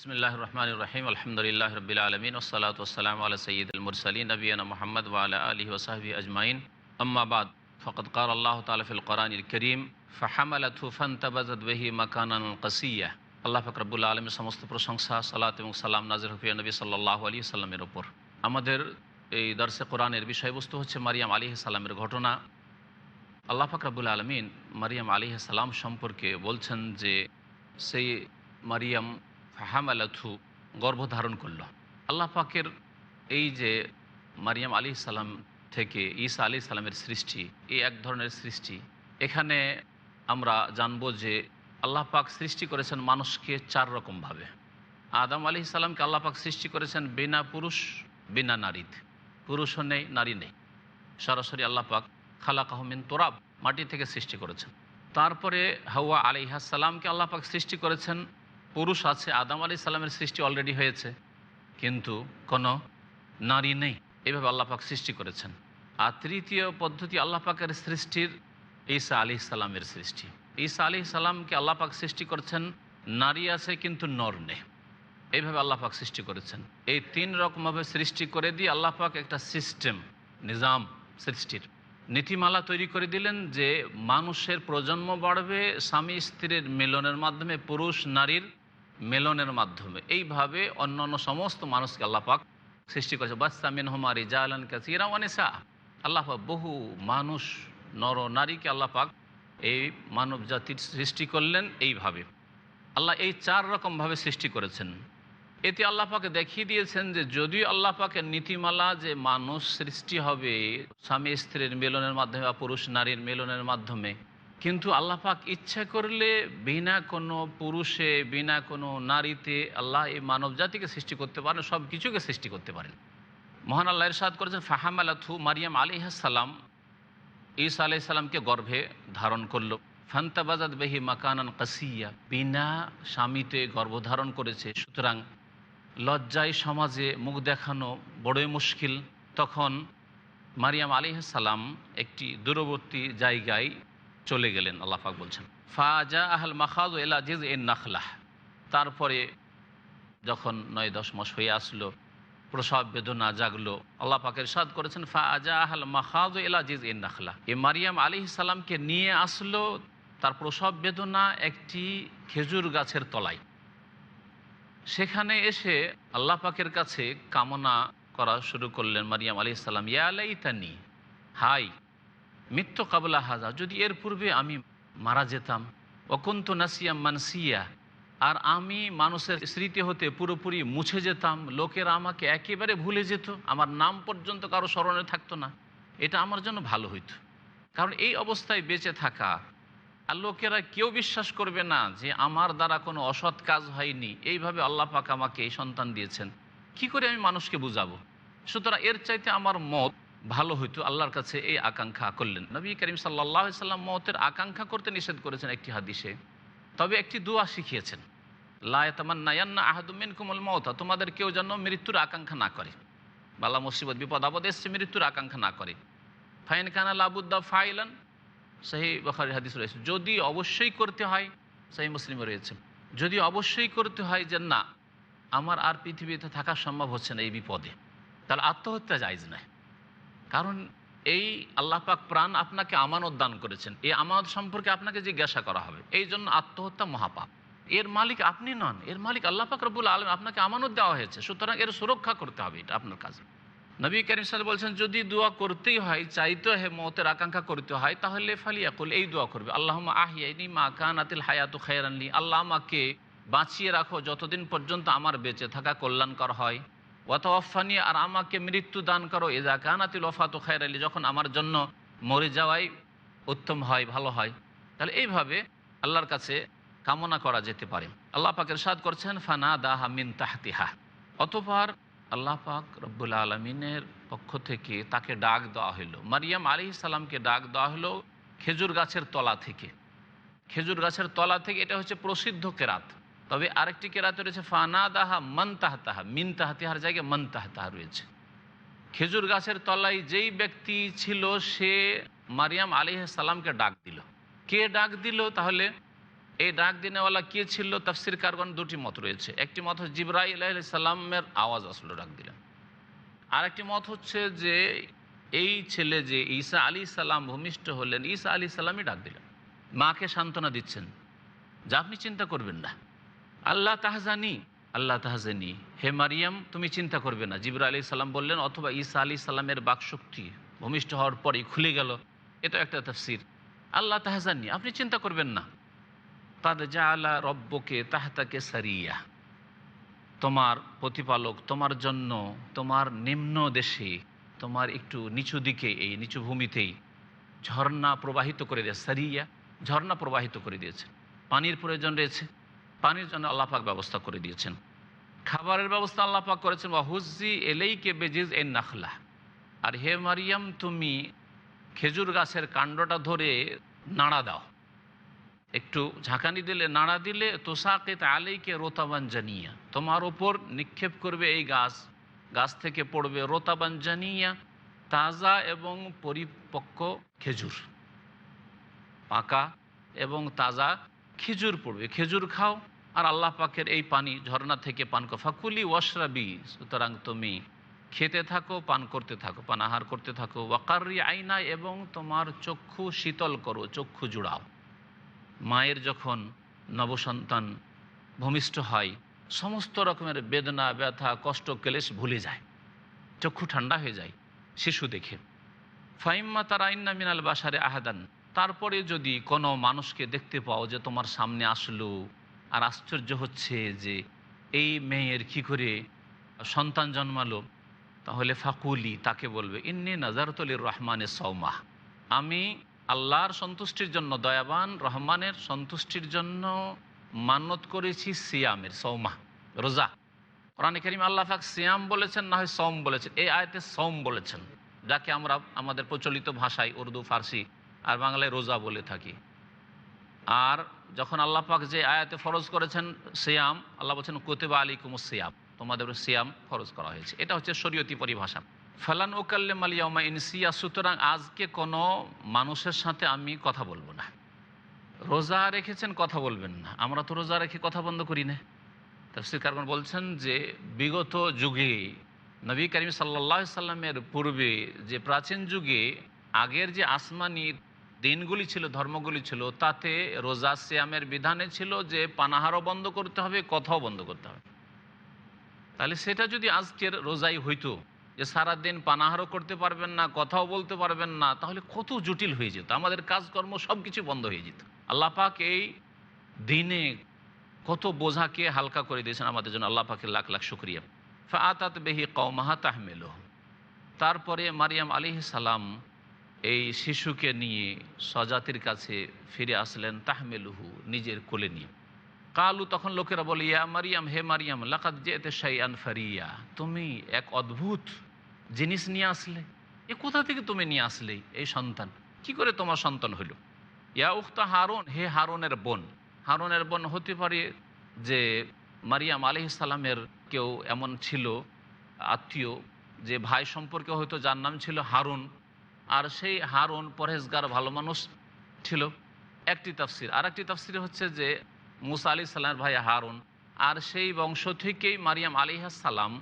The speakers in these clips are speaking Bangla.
বিসমিল্লাহ রহমান রহিম আলহামদুলিল্লাহ রবিল আলমিন ওসলাত ওসালাম আল সঈদ মুরসলী নবীন মোহাম্মদ ওয়াল আলী ওসাহবী আজমাইন আম্মাবাদ ফকত কার আল্লাহ তালফিল কোরআন করিম ফাহামালাথু ফান্তাবাজাদ বেহি মাকানান কাসিয়া আল্লাহ ফকরবুল্লা আলমের সমস্ত প্রশংসা সালাত এবং সালাম নাজির হুফিয়া নবী সাল্লাহ আলী সাল্লামের ওপর আমাদের এই দর্শে কোরআনের বিষয়বস্তু হচ্ছে মারিয়াম আলী সাল্লামের ঘটনা আল্লাহ ফাকরাবুল আলমিন মারিয়াম আলী সালাম সম্পর্কে বলছেন যে, সেই মারিয়াম ফাহামালাথু গর্ভধারণ করল। আল্লাহ পাকের এই যে মারিয়াম আলী সালাম থেকে ঈসা আলী সালামের সৃষ্টি, এই এক ধরনের সৃষ্টি, এখানে আমরা জানব যে আল্লাহ পাক সৃষ্টি করেছেন মানুষকে চার রকমভাবে আদম আলী সালামকে আল্লাহ পাক সৃষ্টি করেছেন বিনা পুরুষ, বিনা নারীতে। পুরুষও নেই, নারী নেই। সরাসরি আল্লাহ পাক খালাক আহমিন তোরাব, মাটি থেকে সৃষ্টি করেছেন। তারপরে হাওয়া আলিহাসাল্লামকে আল্লাহ পাক সৃষ্টি করেছেন পুরুষ আছে। আদাম আলি সাল্লামের সৃষ্টি অলরেডি হয়েছে, কিন্তু কোনো নারী নেই। এভাবে আল্লাহ পাক সৃষ্টি করেছেন। আর তৃতীয় পদ্ধতি আল্লাহ পাকের সৃষ্টির ঈসা আলি সাল্লামের সৃষ্টি। ঈসা আলি সাল্লামকে আল্লাহ পাক সৃষ্টি করেছেন, নারী আছে কিন্তু নর নেই। এইভাবে আল্লাহ পাক সৃষ্টি করেছেন। এই তিন রকমভাবে সৃষ্টি করে দিয়ে আল্লাহ পাক একটা সিস্টেম নিজাম সৃষ্টির নীতিমালা তৈরি করে দিলেন যে মানুষের প্রজন্ম বাড়বে স্বামী স্ত্রীর মিলনের মাধ্যমে পুরুষ নারীর মেলনের মাধ্যমে। এইভাবে অন্যান্য সমস্ত মানুষকে আল্লাপাক সৃষ্টি করেছে। বাস্তামিন হুমারি জালান কাসিরা ওয়ানিসা আল্লাপাক বহু মানুষ, নর নারীকে আল্লাপাক এই মানব জাতির সৃষ্টি করলেন এইভাবে। আল্লাহ এই চার রকমভাবে সৃষ্টি করেছেন। এতে আল্লাহ পাকে দেখিয়ে দিয়েছেন যে যদিও আল্লাহ পাকের নীতিমালা যে মানুষ সৃষ্টি হবে, স্বামী স্ত্রীর মিলনের মাধ্যমে বা পুরুষ নারীর মিলনের মাধ্যমে কিন্তু আল্লাহ পাক ইচ্ছা করলে বিনা কোনো পুরুষে, বিনা কোনো নারীতে আল্লাহ এই মানব জাতিকে সৃষ্টি করতে পারেন, সব কিছুকে সৃষ্টি করতে পারেন। মহান আল্লাহ ইরশাদ করেছেন ফাহাম আলাথু মারিয়াম আলিহাসাল্লাম ঈসা আলি সাল্লামকে গর্ভে ধারণ করল। ফান্তাবাজাদ বেহি মাকানান কাসিয়া। বিনা স্বামীতে গর্ভধারণ করেছে। সুতরাং লজ্জায় সমাজে মুখ দেখানো বড়ই মুশকিল। তখন মারিয়াম আলী সালাম একটি দূরবর্তী জায়গায় চলে গেলেন আল্লাহাক বলছেন। ফাজা আহল মাখাজ এলা জিজ এন নাখলাহ। তারপরে যখন নয় দশ মাস হয়ে আসলো, প্রসব বেদনা জাগলো, আল্লাহ পাকের সাদ করেছেন, ফাজা আহল মাখাজ এলা জিজ এন নাখলা এ মারিয়াম আলী সালামকে নিয়ে আসলো, তার প্রসব বেদনা একটি খেজুর গাছের তলায়। সেখানে এসে আল্লাহ পাকের কাছে কামনা করা শুরু করলেন মারিয়াম আলি ইসলাম ইয়ালাইতানি হাই মৃত্যু কাবলা হাজা যদি এর পূর্বে আমি মারা যেতাম, অকন্ত নাসিয়াম মানসিয়া, আর আমি মানুষের স্মৃতি হতে পুরোপুরি মুছে যেতাম, লোকেরা আমাকে একেবারে ভুলে যেত, আমার নাম পর্যন্ত কারও স্মরণে থাকতো না। এটা আমার জন্য ভালো হইতো। কারণ এই অবস্থায় বেঁচে থাকা, আর লোকেরা কেউ বিশ্বাস করবে না যে আমার দ্বারা কোনো অসৎ কাজ হয়নি। এইভাবে আল্লাহ পাক আমাকে এই সন্তান দিয়েছেন। কি করে আমি মানুষকে বুঝাবো? সুতরাং এর চাইতে আমার মত ভালো হইতো, আল্লাহর কাছে এই আকাঙ্ক্ষা করলেন। নবী করিম সাল্লাহ সাল্লাম মতের আকাঙ্ক্ষা করতে নিষেধ করেছেন একটি হাদিসে। তবে একটি দোয়া শিখিয়েছেন। লায়াতামান্নায়ান্না আহাদুমিন কুমল মতা তোমাদের কেউ যেন মৃত্যুর আকাঙ্ক্ষা না করে। বালা মুসিবত, বিপদ, আপদ এসছে, মৃত্যুর আকাঙ্ক্ষা না করে। ফাইন খানা লাবুদ্দা ফাইলান সেই বখারি হাদিস রয়েছে। যদি অবশ্যই করতে হয় সেই মুসলিমে রয়েছে। যদি অবশ্যই করতে হয় যে না, আমার আর পৃথিবীতে থাকা সম্ভব হচ্ছে না এই বিপদে, তাহলে আত্মহত্যা যাইজ নয়। কারণ এই আল্লাহ পাক প্রাণ আপনাকে আমানত দান করেছেন। এই আমানত সম্পর্কে আপনাকে জিজ্ঞাসা করা হবে। এই জন্য আত্মহত্যা মহাপাপ। এর মালিক আপনি নন। এর মালিক আল্লাহ পাক রবুল আলম আপনাকে আমানত দেওয়া হয়েছে। সুতরাং এর সুরক্ষা করতে হবে। এটা আপনার কাছে নবী করিম সাল বলছেন, যদি দোয়া করতেই হয় চাইতে হে মতের আকাঙ্ক্ষা করতে হয়, তাহলে ফালিয়াকুল, এই দোয়া করবে। আল্লাহ আহিয়াইনি মা কান কানাতিল হায়াতু খায়রানলি আল্লাহ আমাকে বাঁচিয়ে রাখো যতদিন পর্যন্ত আমার বেঁচে থাকা কল্যাণকর হয়। অফানি আর আমাকে মৃত্যু দান করো। এজা কানাতিল ওফাতু খায়রালি যখন আমার জন্য মরে যাওয়াই উত্তম হয়, ভালো হয়। তাহলে এইভাবে আল্লাহর কাছে কামনা করা যেতে পারে। আল্লাহ পাকের সাদ করছেন ফানা দাহা মিন তাহতিহা। অতপর আল্লাহ পাক রব্বুল আলমিনের পক্ষ থেকে তাকে ডাক দেওয়া হলো মারিয়াম আলি সালামকে ডাক দেওয়া হলো খেজুর গাছের তলা থেকে। খেজুর গাছের তলা থেকে, এটা হচ্ছে প্রসিদ্ধ কেরাত। তবে আরেকটি কেরাতে রয়েছে ফানা দাহা মন তাহতাহা মিন তাহাতিহার জায়গায় মন তাহতাহা রয়েছে। খেজুর গাছের তলায় যেই ব্যক্তি ছিল, সে মারিয়াম আলি সালামকে ডাক দিল। কে ডাক দিল? তাহলে এই ডাক দিনেওয়ালা কে ছিল? তাফসির কারগণ দুটি মত রয়েছে। একটি মত হচ্ছে জিব্রাইল আলাইহিস সালামের আওয়াজ আসলো ডাক দিলেন। আর একটি মত হচ্ছে যে এই ছেলে যে ঈসা আলী সালাম ভূমিষ্ঠ হলেন, ঈসা আলী সালামই ডাক দিলেন। মাকে সান্ত্বনা দিচ্ছেন। যা আপনি চিন্তা করবেন না। আল্লাহ তাহজানি আল্লাহ তাহজানি। হে মারিয়াম, তুমি চিন্তা করবে না। জিবরা আলী সাল্লাম বললেন, অথবা ঈসা আলী সাল্লামের বাকশক্তি ভূমিষ্ঠ হওয়ার পরেই খুলে গেল। এটা একটা তফসির। আল্লাহ তাহজানি, আপনি চিন্তা করবেন না। কাদ জা আলা রব্বকে তাহতাকে সারিয়া। তোমার প্রতিপালক তোমার জন্য, তোমার নিম্ন দেশে, তোমার একটু নিচু দিকে, এই নিচু ভূমিতেই ঝর্ণা প্রবাহিত করে দিয়েছে সারিয়া ঝর্ণা প্রবাহিত করে দিয়েছে। পানির প্রয়োজন রয়েছে। পানির জন্য আল্লাপাক ব্যবস্থা করে দিয়েছেন। খাবারের ব্যবস্থা আল্লাপাক করেছেন বা হুজি এলেইকে বেজিজ এন নাখলা। আর হে মারিয়াম, তুমি খেজুর গাছের কাণ্ডটা ধরে নাড়া দাও। একটু ঝাঁকানি দিলে, নাড়া দিলে তোষাকেত আলেইকে রোতাবান জানিয়া। তোমার ওপর নিক্ষেপ করবে এই গাছ গাছ থেকে পড়বে রোতাবান জানিয়া, তাজা এবং পরিপক্ক খেজুর। পাকা এবং তাজা খেজুর পড়বে। খেজুর খাও, আর আল্লাহ পাকের এই পানি ঝর্ণা থেকে পান কর। ফাকুলি ওয়াশরাবি, সুতরাং তুমি খেতে থাকো, পান করতে থাকো, পান আহার করতে থাকো। ওয়াকারি আইনা, এবং তোমার চক্ষু শীতল করো, চক্ষু জুড়াও। মায়ের যখন নবসন্তান ভূমিষ্ঠ হয়, সমস্ত রকমের বেদনা, ব্যথা, কষ্ট, ক্লেশ ভুলে যায়। চক্ষু ঠান্ডা হয়ে যায়, শিশু দেখে। ফাইম্মা তারা ইন্না মিনাল বাসারে আহাদান তারপরে যদি কোনো মানুষকে দেখতে পাও যে তোমার সামনে আসলো আর আশ্চর্য হচ্ছে যে এই মেয়ের কি করে সন্তান জন্মালো, তাহলে ফাকুলি তাকে বলবে, ইন্নি নাজারতলির রহমানের সৌমাহ আমি আল্লাহর সন্তুষ্টির জন্য, দয়াবান রহমানের সন্তুষ্টির জন্য মান্যত করেছি সিয়ামের সৌমা রোজা। কোরআন করিম আল্লাহ ফাক সিয়াম বলেছেন, না হয় সৌম বলেছেন। এই আয়তে সৌম বলেছেন, যাকে আমরা আমাদের প্রচলিত ভাষায় উর্দু, ফার্সি আর বাংলায় রোজা বলে থাকি। আর যখন আল্লাহ পাক যে আয়াতে ফরজ করেছেন সিয়াম, আল্লাহ বলছেন, কোতেবা আলী কুমুর সিয়াম। তোমাদের সিয়াম ফরজ করা হয়েছে। এটা হচ্ছে শরীয়তি পরিভাষা। ফালান ওকাল্লেম আলিয়ামা ইনসিয়া, সুতরাং আজকে কোনো মানুষের সাথে আমি কথা বলব না। রোজা রেখেছেন, কথা বলবেন না। আমরা তো রোজা রেখে কথা বন্ধ করি না। তফসির কারণ বলছেন যে, বিগত যুগে নবী করিম সাল্লা সাল্লামের পূর্বে যে প্রাচীন যুগে আগের যে আসমানি দিনগুলি ছিল, ধর্মগুলি ছিল, তাতে রোজা সিয়ামের বিধানে ছিল যে পানাহারও বন্ধ করতে হবে, কথাও বন্ধ করতে হবে। তাহলে সেটা যদি আজকের রোজাই হইতো, যে সারাদিন পানাহারও করতে পারবেন না, কথাও বলতে পারবেন না, তাহলে কত জটিল হয়ে যেত। আমাদের কাজকর্ম সব কিছু বন্ধ হয়ে যেত। আল্লাহ পাক এই দিনে কত বোঝাকে হালকা করে দিয়েছেন আমাদের জন্য। আল্লাহ পাকের লাখ লাখ শুক্রিয়া। ফাআতাত বেহি কৌমাহা তাহমেল তারপরে মারিয়াম আলি সালাম এই শিশুকে নিয়ে সজাতির কাছে ফিরে আসলেন তাহমেলুহু নিজের কোলে নিয়ে। কালু তখন লোকেরা বলে, ইয়া মারিয়াম, হে মারিয়াম লাকাত যেতে শাই আনফারিয়া তুমি এক অদ্ভুত জিনিস নিয়ে আসলে। এ কোথা থেকে তুমি নিয়ে আসলে এই সন্তান? কি করে তোমার সন্তান হইল? ইয়া উক্তা হারুন, হে হারুনের বোন। হারুনের বোন হতে পারে যে মারিয়াম আলি সালামের কেউ এমন ছিল আত্মীয়, যে ভাই সম্পর্কে হয়তো যার নাম ছিল হারুন। আর সেই হারুন পরহেজগার ভালো মানুষ ছিল। একটি তাফসির। আর একটি তাফসির হচ্ছে যে, মুসা আলি সাল্লামের ভাই হারুন। আর সেই বংশ থেকেই মারিয়াম সালাম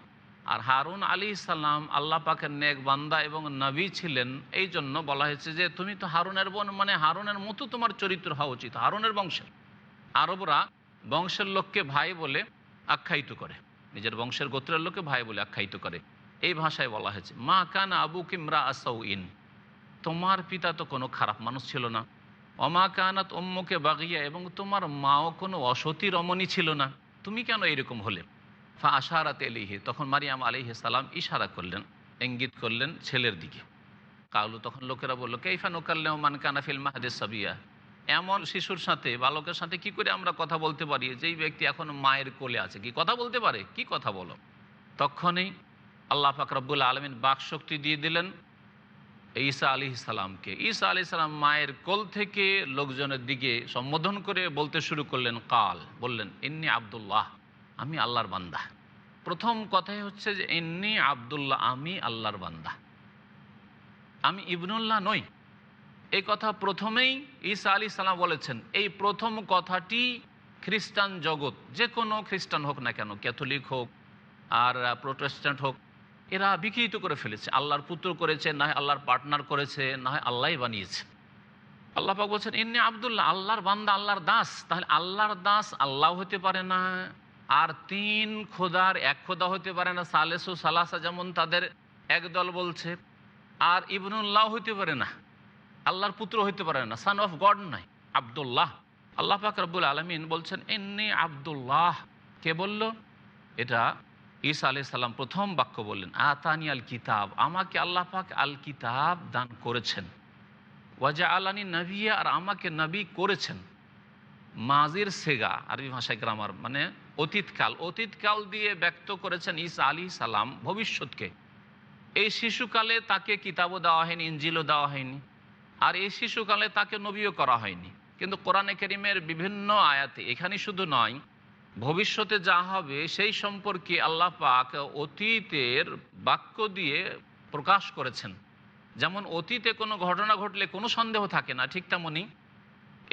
আর হারুন আলী সাল্লাম আল্লাহ পাকের নেক বান্দা এবং নবী ছিলেন। এই জন্য বলা হয়েছে যে, তুমি তো হারুনের বোন মানে হারুনের মতো তোমার চরিত্র হওয়া উচিত, হারুনের বংশের। আরবরা বংশের লোককে ভাই বলে আখ্যায়িত করে। নিজের বংশের গোত্রের লোককে ভাই বলে আখ্যায়িত করে। এই ভাষায় বলা হয়েছে, মা কান আবু কিমরা আসাউ ইন তোমার পিতা তো কোনো খারাপ মানুষ ছিল না। অমা কানাত অম্মকে বাগিয়া এবং তোমার মাও কোনো অসতী রমণী ছিল না। তুমি কেন এরকম হলে? ফা আশারাত এলিহে, তখন মারিয়াম আলিহে সালাম ইশারা করলেন, ইঙ্গিত করলেন ছেলের দিকে। কাউলু তখন লোকেরা বলল, কেইফা নোকাল্লে মান কানাফিল মাহাদে সাবিয়া? এমন শিশুর সাথে, বালকের সাথে কি করে আমরা কথা বলতে পারি? যেই ব্যক্তি এখন মায়ের কোলে আছে, কি কথা বলতে পারে? কি কথা বলো? তখনই আল্লাহ ফাকরাবুল আলমিন বাক শক্তি দিয়ে দিলেন ঈসা আলি সালামকে ঈসা আলি সালাম মায়ের কোল থেকে লোকজনের দিকে সম্বোধন করে বলতে শুরু করলেন, কাল। বললেন, ইন্নি আবদুল্লাহ, আমি আল্লাহর বান্দা। প্রথম কথাই হচ্ছে যে, ইন্নি আবদুল্লাহ, আমি আল্লাহর বান্দা। আমি ইবনুল্লাহ নই। এই কথা প্রথমেই ঈসা আলী সালাম বলেছেন। এই প্রথম কথাটি খ্রিস্টান জগৎ, যে কোনো খ্রিস্টান হোক না কেন, ক্যাথলিক হোক আর প্রোটেস্ট্যান্ট হোক এরা বিকৃত করে ফেলেছে। আল্লাহর পুত্র করেছে, না হয় আল্লাহর পার্টনার করেছে, না হয় আল্লাহ বানিয়েছে। আল্লাহ পাক বলছেন, ইন্নি আবদুল্লাহ, আল্লাহর বান্দা, আল্লাহর দাস। তাহলে আল্লাহর দাস আল্লাহ হতে পারে না, আর তিন খোদার এক খোদা হতে পারে না। সালেসু সালাসা যেমন তাদের একদল বলছে, আর ইবনুল্লাহ হতে পারে না। আল্লাহর পুত্র হইতে পারে না সান অফ গড নাই, আবদুল্লাহ। আল্লাহ পাক রব্বুল আলমিন বলছেন এমনি আবদুল্লাহ। কে বলল? এটা ঈসা আলি সাল্লাম প্রথম বাক্য বললেন, আতানি আল কিতাব। আমাকে আল্লাহ পাক আল কিতাব দান করেছেন। ওয়াজা আলানি নবিয়া, আর আমাকে নবী করেছেন। মাজির সেগা, আরবি ভাষায় গ্রামার মানে অতীতকাল। অতীতকাল দিয়ে ব্যক্ত করেছেন ঈসা আলী সালাম ভবিষ্যৎকে। এই শিশুকালে তাকে কিতাবও দেওয়া হয়নি, ইঞ্জিলও দেওয়া হয়নি। আর এই শিশুকালে তাকে নবীও করা হয়নি। কিন্তু কোরআনে করিমের বিভিন্ন আয়াতে, এখানে শুধু নয় ভবিষ্যতে যা হবে সেই সম্পর্কে আল্লাহ পাক অতীতের বাক্য দিয়ে প্রকাশ করেছেন। যেমন অতীতে কোনো ঘটনা ঘটলে কোনো সন্দেহ থাকে না, ঠিক তেমনই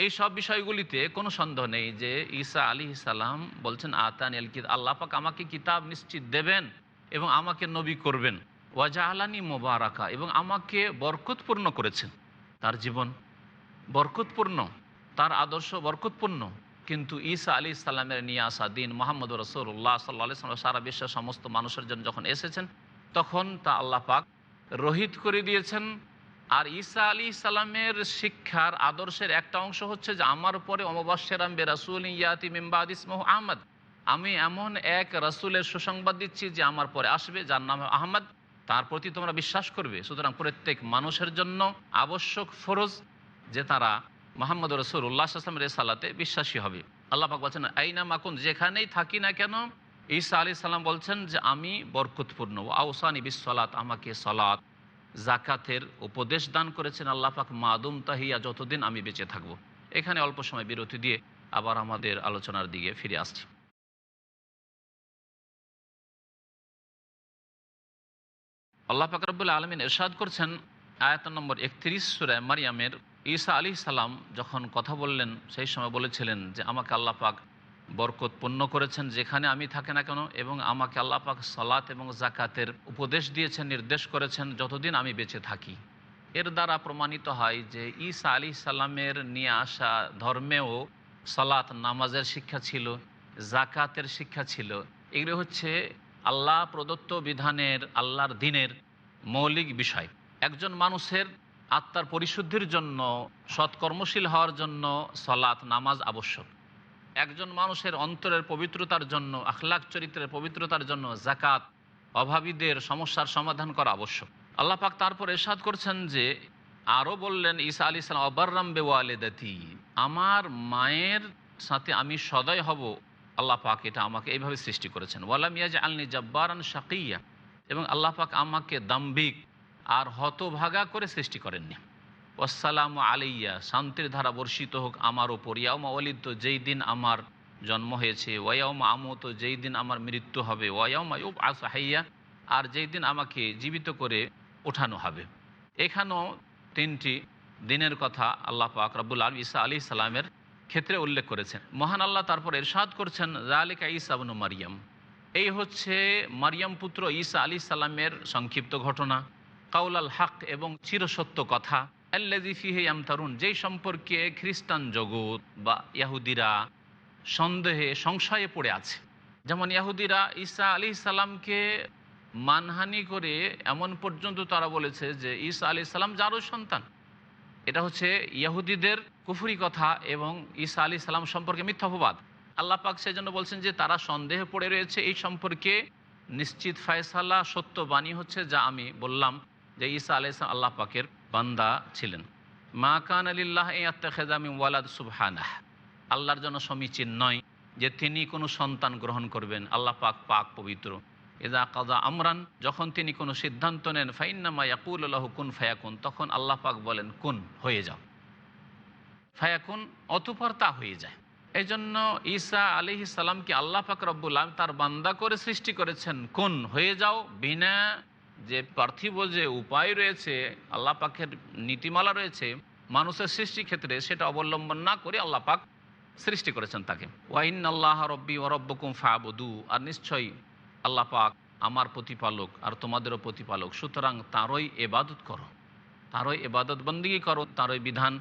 এই সব বিষয়গুলিতে কোনো সন্দেহ নেই যে ঈসা আলী ইসালাম বলছেন, আতান এল কিত আল্লাহ পাক আমাকে কিতাব নিশ্চিত দেবেন এবং আমাকে নবী করবেন। ওয়াজা আলানি মোবারাকা, এবং আমাকে বরকতপূর্ণ করেছেন। তার জীবন বরকতপূর্ণ, তার আদর্শ বরকতপূর্ণ। কিন্তু ঈসা আলী সাল্লামের নিয়ে আসা দিন মোহাম্মদ রসুল্লাহ সাল্লা সারা বিশ্বের সমস্ত মানুষের জন্য যখন এসেছেন, তখন তা আল্লাহ পাক রহিত করে দিয়েছেন। আর ঈসা আলী সালামের শিক্ষার আদর্শের একটা অংশ হচ্ছে যে, আমার পরে অমবাসেরাম বে রাসুল ইয়াতি মেম্বাদ ইসমহ আহমদ। আমি এমন এক রাসুলের সুসংবাদ দিচ্ছি যে, আমার পরে আসবে, যার নাম আহমদ। তার প্রতি তোমরা বিশ্বাস করবে। সুতরাং প্রত্যেক মানুষের জন্য আবশ্যক ফরজ যে তারা মোহাম্মদ রসুল উল্লাহ আসলামের সালাতে বিশ্বাসী হবে। আল্লাহ পাক বলছেন আইনা মাকুন, যেখানেই থাকি না কেন? ঈসা আলি সাল্লাম বলছেন যে, আমি বরকতপূর্ণ। আউসানি বিশ্বলাত আমাকে সলাত জাকাতের উপদেশ দান করেছেন আল্লাহ পাক। মাদুম তাহিয়া, যতদিন আমি বেঁচে থাকব। এখানে অল্প সময় বিরতি দিয়ে আবার আমাদের আলোচনার দিকে ফিরে আসছি। আল্লাহ ফাকরবুল আলমিন এরশাদ করছেন, আয়াত নম্বর একত্রিশ সুরায় মারিয়ামের ঈসা আলী সালাম যখন কথা বললেন, সেই সময় বলেছিলেন যে, আমাকে আল্লাহ পাক বরকত পূর্ণ করেছেন যেখানে আমি থাকি না কেন এবং আমাকে আল্লাহ পাক সালাত এবং জাকাতের উপদেশ দিয়েছেন, নির্দেশ করেছেন যতদিন আমি বেঁচে থাকি। এর দ্বারা প্রমাণিত হয় যে, ঈসা আলী সাল্লামের নিয়ে আসা ধর্মেও সালাত নামাজের শিক্ষা ছিল জাকাতের শিক্ষা ছিল। এগুলো হচ্ছে আল্লাহ প্রদত্ত বিধানের, আল্লাহর দিনের মৌলিক বিষয়। একজন মানুষের আত্মার পরিশুদ্ধির জন্য, সৎকর্মশীল হওয়ার জন্য সলাৎ নামাজ আবশ্যক। একজন মানুষের অন্তরের পবিত্রতার জন্য, আখলাক চরিত্রের পবিত্রতার জন্য জাকাত অভাবীদের সমস্যার সমাধান করা আবশ্যক। আল্লাহ পাক তারপর এরশাদ করছেন যে, আরও বললেন, ঈসা আলী ইসলাম অবার্রাম বেওয়ালেদাতি, আমার মায়ের সাথে আমি সদয় হব। আল্লাহ পাক এটা আমাকে এইভাবে সৃষ্টি করেছেন। ওয়ালাম ইয়াজ আলনি জব্বারান শাকিয়া, এবং আল্লাহ পাক আমাকে দাম্বিক আর হতভাগা করে সৃষ্টি করেননি। ওয়াসালাম আলাইয়া, শান্তির ধারা বর্ষিত হোক আমার ওপর। ইয়াউমা ওয়ালিদ তো যেই দিন আমার জন্ম হয়েছে ওয়াউমা আমো তো যেই দিন আমার মৃত্যু হবে ওয়াউমা ইউব আসাহাইয়া আর যেই দিন আমাকে জীবিত করে ওঠানো হবে। এখানেও তিনটি দিনের কথা আল্লাহ পাক রব্বুল আলম ইসা আলী সালামের ক্ষেত্রে উল্লেখ করেছেন। মহান আল্লাহ তারপর এরশাদ করছেন জালিকা ইসাবনু মারিয়াম। এই হচ্ছে মারিয়াম পুত্র ঈসা আলী সাল্লামের সংক্ষিপ্ত ঘটনা। কাউলাল হক এবং চিরসত্য কথা। আল্লাজিফিহে আমতারুন যেই সম্পর্কে খ্রিস্টান জগৎ বা ইয়াহুদিরা সন্দেহে, সংশয়ে পড়ে আছে। যেমন ইয়াহুদিরা ঈসা আলী সাল্লামকে মানহানি করে এমন পর্যন্ত তারা বলেছে যে, ঈসা আলী সাল্লাম যারও সন্তান। এটা হচ্ছে ইয়াহুদিদের কুফুরি কথা এবং ঈসা আলী সাল্লাম সম্পর্কে মিথ্যাপবাদ আল্লাহ পাক সেই জন্য বলছেন যে, তারা সন্দেহে পড়ে রয়েছে এই সম্পর্কে। নিশ্চিত ফায়সালা সত্য বাণী হচ্ছে যা আমি বললাম। যে ঈসা আলি আল্লাহ পাকের বান্দা ছিলেন। মা কান আলিল্লাহ এই আত্মাখেদামি ওয়ালাদ সুবহানাহ। আল্লাহর জন্য সমীচীন নয় যে তিনি কোনো সন্তান গ্রহণ করবেন। আল্লাহ পাক পাক পবিত্র। এদা কাদা আমরান, যখন তিনি কোনো সিদ্ধান্ত নেন, ফাইন্নামা ইয়াকুল আল্লাহ কুন ফায়াকুন, তখন আল্লাহ পাক বলেন, কুন, হয়ে যাও। ফায়াকুন, অতপর তা হয়ে যায়। এই জন্য ঈসা আলি সালামকে আল্লাহ পাক রব্বুল তার বান্দা করে সৃষ্টি করেছেন। কোন, হয়ে যাও, বিনা যে পার্থিব যে উপায় রয়েছে, আল্লাহ পাকের নীতিমালা রয়েছে, মানুষের সৃষ্টি ক্ষেত্রে সেটা অবলম্বন না করে আল্লাহ পাক সৃষ্টি করেছেন তাকে। ওয়াইন আল্লাহ রব্বি ও রব্বকুম ফাবুদু, আর নিশ্চয়ই আল্লাহ পাক আমার প্রতিপালক আর তোমাদেরও প্রতিপালক, সুতরাং তাঁরই এবাদত করো। তাঁরই এবাদত বন্দিগি করো, তাঁরই বিধান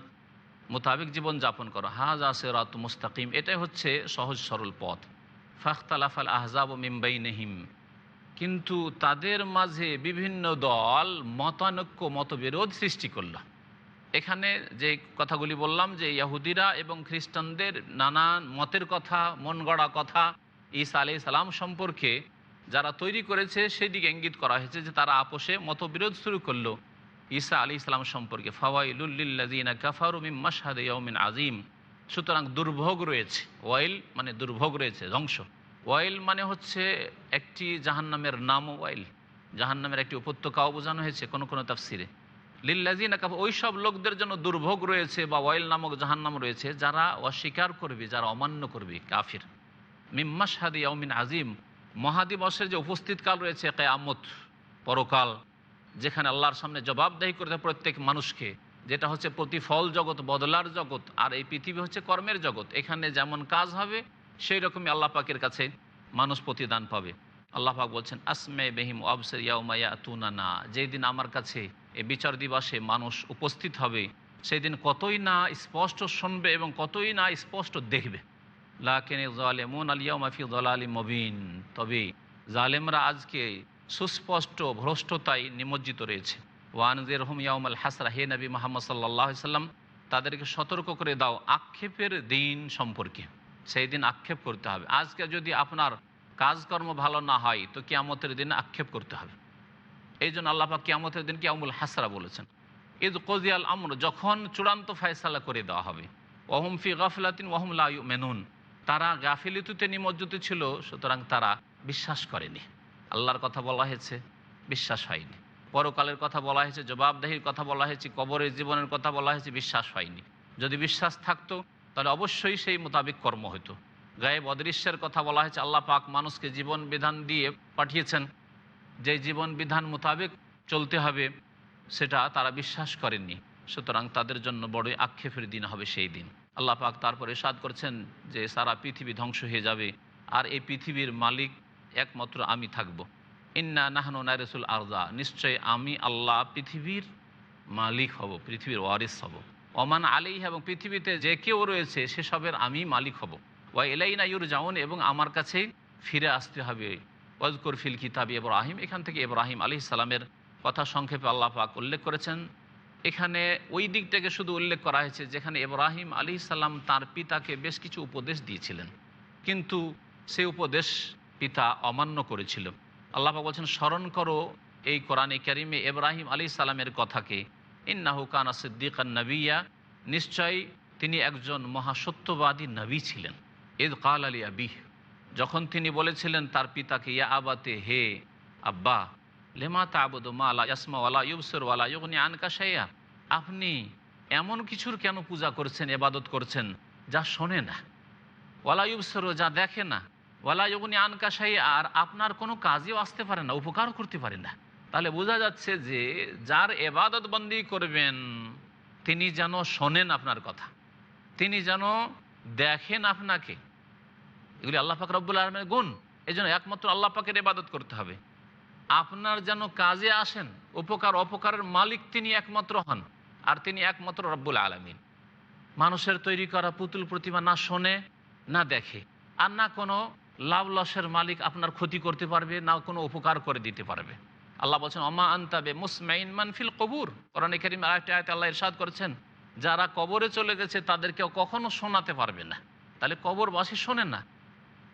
মোতাবেক জীবন যাপন করো। হাজা সেরাত মুস্তাকিম, এটাই হচ্ছে সহজ সরল পথ। ফাখতালাফাল আহজাব ও মিম্বাই নেহিম কিন্তু তাদের মাঝে বিভিন্ন দল, মতানৈক্য, মতবিরোধ সৃষ্টি করল। এখানে যে কথাগুলি বললাম, যে ইয়াহুদিরা এবং খ্রিস্টানদের নানান মতের কথা, মন গড়া কথা, ঈসা আলি সালাম সম্পর্কে যারা তৈরি করেছে, সেদিকে ইঙ্গিত করা হয়েছে যে তারা আপোষে মতবিরোধ শুরু করল ঈসা আলী ইসলাম সম্পর্কে। ফাওয়াইলুল্লিল্লাজিনা কাফারুমিম মাসাদ ইয়মিন আজিম সুতরাং দুর্ভোগ রয়েছে, ওয়াইল মানে দুর্ভোগ রয়েছে, ধ্বংস। ওয়াইল মানে হচ্ছে একটি জাহান্নামের নাম ওয়াইল। জাহান্নামের একটি উপত্যকাও বোঝানো হয়েছে কোনো কোনো তাফসিরে। লিল্লাজিনা কাফা ওই সব লোকদের জন্য দুর্ভোগ রয়েছে বা ওয়াইল নামক জাহান্নাম রয়েছে যারা অস্বীকার করবে, যারা অমান্য করবে, কাফির। মিম্মা সাদি ইয়াউমিন আজিম মহাদিবসের যে উপস্থিতকাল রয়েছে কেয়ামত, পরকাল, যেখানে আল্লাহর সামনে জবাবদাহি হবে প্রত্যেক মানুষকে, যেটা হচ্ছে প্রতিফল জগৎ, বদলার জগৎ, আর এই পৃথিবী হচ্ছে কর্মের জগৎ। এখানে যেমন কাজ হবে সেই রকমই আল্লাহ পাকের কাছে মানুষ প্রতিদান পাবে। আল্লাহ পাক বলছেন, আসমে বেহিম আবসের ইয়াউমাইয়া তুনানা যেই দিন আমার কাছে এ বিচার দিবসে মানুষ উপস্থিত হবে সেই দিন কতই না স্পষ্ট শুনবে এবং কতই না স্পষ্ট দেখবে। লাকেনে জালেমুন মাফি মবিন। তবে জালেমরা আজকে সুস্পষ্ট ভ্রষ্টতায় নিমজ্জিত রয়েছে। ওয়ানজের হুম ইয়াউমাল হাসরা। হে নবী মোহাম্মদ সাল্লাহ সাল্লাম, তাদেরকে সতর্ক করে দাও আক্ষেপের দিন সম্পর্কে। সেই দিন আক্ষেপ করতে হবে। আজকে যদি আপনার কাজকর্ম ভালো না হয়, তো কিয়ামতের দিন আক্ষেপ করতে হবে। এই জন্য আল্লাপা কিয়ামতের দিন কিয়ামুল হাসরা বলেছেন। ঈদ কজিয়াল আমর, যখন চূড়ান্ত ফয়সালা করে দেওয়া হবে। ওহম ফি গাফিলাতিন ওহম লায়ু মেনুন তারা গাফিলিতুতে নিমজ্জিত ছিল, সুতরাং তারা বিশ্বাস করেনি। আল্লাহর কথা বলা হয়েছে, বিশ্বাস হয়নি। পরকালের কথা বলা হয়েছে, জবাবদাহির কথা বলা হয়েছে, কবরের জীবনের কথা বলা হয়েছে, বিশ্বাস হয়নি। যদি বিশ্বাস থাকতো তাহলে অবশ্যই সেই মোতাবিক কর্ম হতো গায়েব অদৃশ্যের কথা বলা হয়েছে, আল্লাহ পাক মানুষকে জীবন বিধান দিয়ে পাঠিয়েছেন। যে জীবন বিধান মোতাবেক চলতে হবে, সেটা তারা বিশ্বাস করেননি। সুতরাং তাদের জন্য বড়ই আক্ষেপের দিন হবে সেই দিন। আল্লাহ পাক তারপরে সাদ করছেন যে, সারা পৃথিবী ধ্বংস হয়ে যাবে, আর এই পৃথিবীর মালিক একমাত্র আমি থাকব। ইন্না নাহনু নারেসুল আরজা নিশ্চয় আমি আল্লাহ পৃথিবীর মালিক হব, পৃথিবীর ওয়ারিস হব। ওমান আলী এবং পৃথিবীতে যে কেউ রয়েছে সেসবের আমি মালিক হব। ওয়া এলাইনা ইউর জাউন এবং আমার কাছেই ফিরে আসতে হবে। ওয়াজকুর ফিল কিতাব ইব্রাহিম। এখান থেকে ইব্রাহিম আলি সালামের কথা সংক্ষেপে আল্লাহ পাক উল্লেখ করেছেন। এখানে ওই দিক থেকে শুধু উল্লেখ করা হয়েছে যেখানে ইব্রাহিম আলী সাল্লাম তার পিতাকে বেশ কিছু উপদেশ দিয়েছিলেন। কিন্তু সে উপদেশ পিতা অমান্য করেছিল। আল্লাহ বলছেন, স্মরণ করো এই কোরআনে করিমে ইব্রাহিম আলী সালামের কথাকে। ইন্নাহু কানা সিদ্দিকান নবিয়া। নিশ্চয়ই তিনি একজন মহাসত্যবাদী নবী ছিলেন। ইদ কাল আলী আবিহ যখন তিনি বলেছিলেন তার পিতাকে, ইয়া আবাতে, হে আব্বা, লেমা তাবুদ মালা ইয়াসমা ওয়ালা ইউবসর ওয়ালা ইউগনি আনকা সাইয়া আপনি এমন কিছুর কেন পূজা করছেন, এবাদত করছেন, যা শোনে না? ওয়ালা ইউবসর, যা দেখে না? ওয়ালা ইউগনি আনকা সাইয়া আর আপনার কোনো কাজেও আসতে পারে না, উপকারও করতে পারে না। তাহলে বোঝা যাচ্ছে যে যার এবাদত বন্দি করবেন, তিনি যেন শোনেন আপনার কথা, তিনি যেন দেখেন আপনাকে। এগুলি আল্লাহ পাক রব্বুল আলমের গুণ। এই জন্য একমাত্র আল্লাহ পাকের ইবাদত করতে হবে। আপনার যেন কাজে আসেন, উপকার, অপকারের মালিক তিনি একমাত্র হন, আর তিনি একমাত্র রব্বুল আলমিন। মানুষের তৈরি করা পুতুল প্রতিমা না শোনে, না দেখে, আর না কোনো লাভ লসের মালিক আপনার ক্ষতি করতে পারবে, না কোনো উপকার করে দিতে পারবে। আল্লাহ বলছেন অমা আন্তাবে মুসমাইন মানফিল কবুর। কোরআন করিম আরেকটা আয়তে আল্লাহ ইরশাদ করেছেন, যারা কবরে চলে গেছে তাদেরকেও কখনো শোনাতে পারবে না। তাহলে কবরবাসী শোনে না।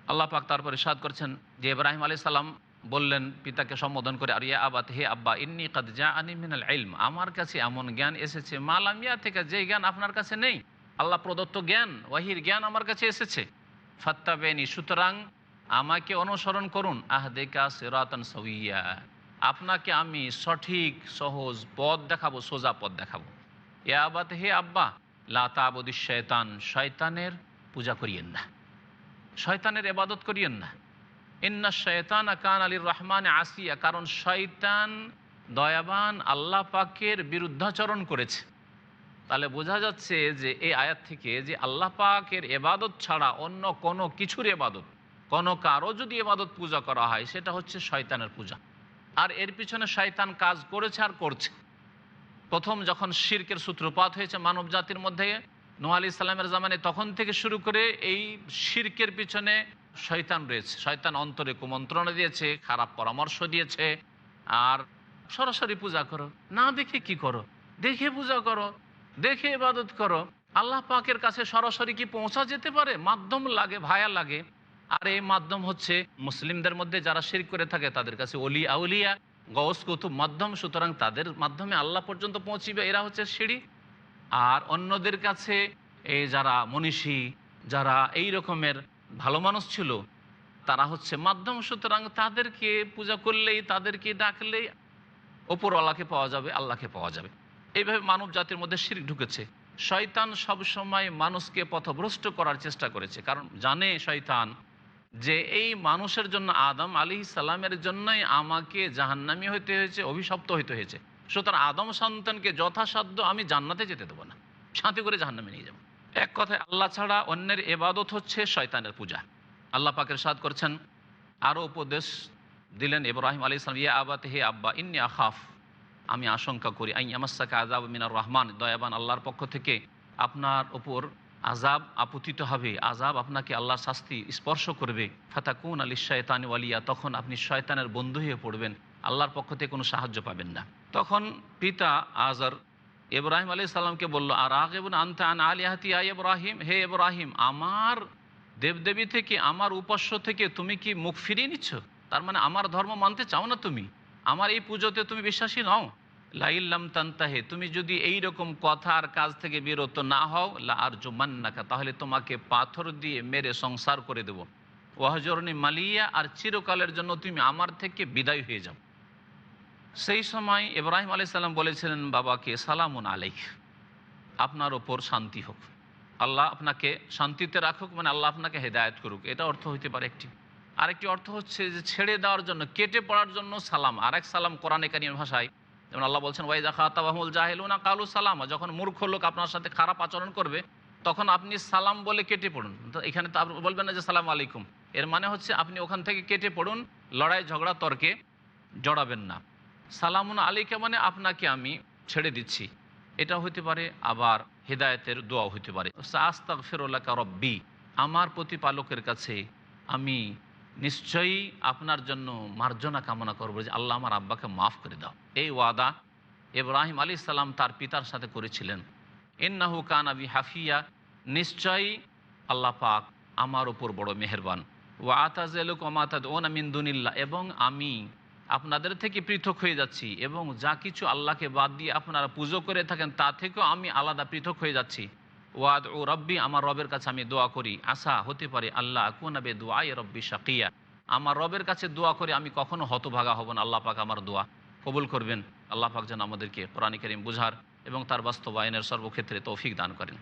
আল্লাহ পাক তারপরে সাদ করছেন যে ইব্রাহিম আলি সাল্লাম বললেন, পিতাকে সম্বোধন করে, আর ইয়া আবাত, হে আব্বা, ইন্নি কাদ যা আনি মিনাল ইলম। আমার কাছে এমন জ্ঞান এসেছে মালামিয়া থেকে যে জ্ঞান আপনার কাছে নেই, আল্লাহ প্রদত্ত জ্ঞান, ওয়াহির জ্ঞান আমার কাছে এসেছে। ফাত্তা বেনি সুতরাং আমাকে অনুসরণ করুন। আহ আহদেকা সেরাতন সইয়া আপনাকে আমি সঠিক, সহজ পথ দেখাবো, সোজা পথ দেখাবো। এ আবাত হে আব্বা লাতাবদি শয়তান শয়তানের পূজা করিয়েন না। শয়তানের এবাদত করিয়েন না। ইন্না শয়তান কান আলীর রহমান আসিয়া, কারণ শয়তান দয়াবান, আল্লাহ পাকের বিরুদ্ধাচরণ করেছে। তাহলে বোঝা যাচ্ছে যে এই আয়াত থেকে যে আল্লাহ পাকের এবাদত ছাড়া অন্য কোনো কিছুর এবাদত কোনো কারও যদি এবাদত পূজা করা হয়, সেটা হচ্ছে শয়তানের পূজা। আর এর পিছনে শয়তান কাজ করেছে আর করছে। প্রথম যখন শির্কের সূত্রপাত হয়েছে মানব জাতির মধ্যে নোয়া আলি ইসলামের জামানে, তখন থেকে শুরু করে এই শির্কের পিছনে শয়তান রয়েছে। শয়তান অন্তরে কুমন্ত্রণা দিয়েছে, খারাপ পরামর্শ দিয়েছে, আর সরাসরি পূজা করো। না দেখে কি করো? দেখে পূজা করো, দেখে ইবাদত করো। আল্লাহ পাকের কাছে সরাসরি কি পৌঁছা যেতে পারে? মাধ্যম লাগে, ভায়া লাগে। আর এই মাধ্যম হচ্ছে মুসলিমদের মধ্যে যারা শির করে থাকে, তাদের কাছে অলি আউলিয়া গৌস কুতুব মাধ্যম। সুতরাং তাদের মাধ্যমে আল্লাহ পর্যন্ত পৌঁছিবে, এরা হচ্ছে সিঁড়ি আর অন্যদের কাছে এই যারা মনীষী, যারা এই রকমের ভালো মানুষ ছিল, তারা হচ্ছে মাধ্যম। সুতরাং তাদেরকে পূজা করলেই, তাদেরকে ডাকলেই ওপরওয়ালাকে পাওয়া যাবে, আল্লাহকে পাওয়া যাবে। এইভাবে মানব জাতির মধ্যে শিরিক ঢুকেছে। শয়তান সবসময় মানুষকে পথভ্রষ্ট করার চেষ্টা করেছে, কারণ জানে শয়তান যে এই মানুষের জন্য আদম আলী সালামের জন্যই আমাকে জাহান্নামি হইতে হয়েছে, অভিশপ্ত হইতে হয়েছে। সুতরাং আদম সন্তানকে যথাসাধ্য আমি জান্নাতে যেতে দেবো না। শান্তি করে জাহান্নামে নিয়ে যাব। এক কথায় আল্লাহ ছাড়া অন্যের এবাদত হচ্ছে শয়তানের পূজা। আল্লাহ পাকের সাদ করছেন আরও উপদেশ দিলেন ইব্রাহিম আলী ইসলাম ইয়া আবাতে হে আব্বা, ইন্নি আখাফ। আমি আশঙ্কা করি আই আমাসাকে আজাব মিনার রহমান, দয়াবান আল্লাহর পক্ষ থেকে আপনার ওপর আজাব আপতিত হবে। আজাব আপনাকে আল্লাহর শাস্তি স্পর্শ করবে। ফাতা ফাতাকুন আলী শয়তান ওয়ালিয়া, তখন আপনি শয়তানের বন্ধু হয়ে পড়বেন। আল্লাহর পক্ষ থেকে কোনো সাহায্য পাবেন না। তখন পিতা আজার ইব্রাহিম আলী সাল্লামকে বলল আর আগেবন আনতে আন আলিহাতি আই ইব্রাহিম? হে ইব্রাহিম, আমার দেবদেবী থেকে, আমার উপাস্য থেকে তুমি কি মুখ ফিরিয়ে নিচ্ছ? তার মানে আমার ধর্ম মানতে চাও না তুমি? আমার এই পুজোতে তুমি বিশ্বাসী নও? লাইল্লাম তান্তাহে, তুমি যদি এই রকম কথা আর কাজ থেকে বিরত না হও, লা আর জুমান্নাকা তাহলে তোমাকে পাথর দিয়ে মেরে সংসার করে দেব। ওয়াহজরনি মালিয়া, আর চিরকালের জন্য তুমি আমার থেকে বিদায় হয়ে যাও। সেই সময় ইব্রাহিম আলি সাল্লাম বলেছিলেন, বাবাকে সালামুন আলাইক, আপনার ওপর শান্তি হোক। আল্লাহ আপনাকে শান্তিতে রাখুক মানে আল্লাহ আপনাকে হেদায়ত করুক। এটা অর্থ হইতে পারে একটি। আরেকটি অর্থ হচ্ছে যে ছেড়ে দেওয়ার জন্য, কেটে পড়ার জন্য সালাম। আরেক সালাম কোরআনে কারিমের ভাষায় যেমন আল্লাহ বলছেন ওয়াইজা খাতাবাহুল জাহেলুনা কালু সালাম। যখন মূর্খ লোক আপনার সাথে খারাপ আচরণ করবে, তখন আপনি সালাম বলে কেটে পড়ুন। তো এখানে তো আপনি বলবেন না যে, সালাম আলাইকুম। এর মানে হচ্ছে আপনি ওখান থেকে কেটে পড়ুন, লড়াই, ঝগড়া, তর্কে জড়াবেন না। সালামুন আলীকে মানে আপনাকে আমি ছেড়ে দিচ্ছি। এটা হইতে পারে আবার হেদায়তের দোয়া হইতে পারে। আস্তাক ফেরোল্লা রব্বি। আমার প্রতিপালকের কাছে আমি নিশ্চয়ই আপনার জন্য মার্জনা কামনা করব যে আল্লাহ আমার আব্বাকে মাফ করে দাও। এই ওয়াদা ইব্রাহিম আলী সাল্লাম তার পিতার সাথে করেছিলেন। ইন্নাহু কান আবি হাফিয়া নিশ্চয়ই আল্লাহ পাক আমার ওপর বড় মেহরবান। ও আতাজেলুক ওমাতাদ ওন আমিন্দুনিল্লা এবং আমি আপনাদের থেকে পৃথক হয়ে যাচ্ছি এবং যা কিছু আল্লাহকে বাদ দিয়ে আপনারা পুজো করে থাকেন তা থেকেও আমি আলাদা পৃথক হয়ে যাচ্ছি। ওয়াদ ও রব্বি, আমার রবের কাছে আমি দোয়া করি। আশা হতে পারে আল্লাহ কুনাবে এ রব্বি শাকিয়া। আমার রবের কাছে দোয়া করে আমি কখনো হতভাগা হব না। আল্লাহ পাক আমার দোয়া কবুল করবেন। আল্লাহ পাক যেন আমাদেরকে কোরআন করিম বুঝার এবং তার বাস্তবায়নের সর্বক্ষেত্রে তৌফিক দান করেন।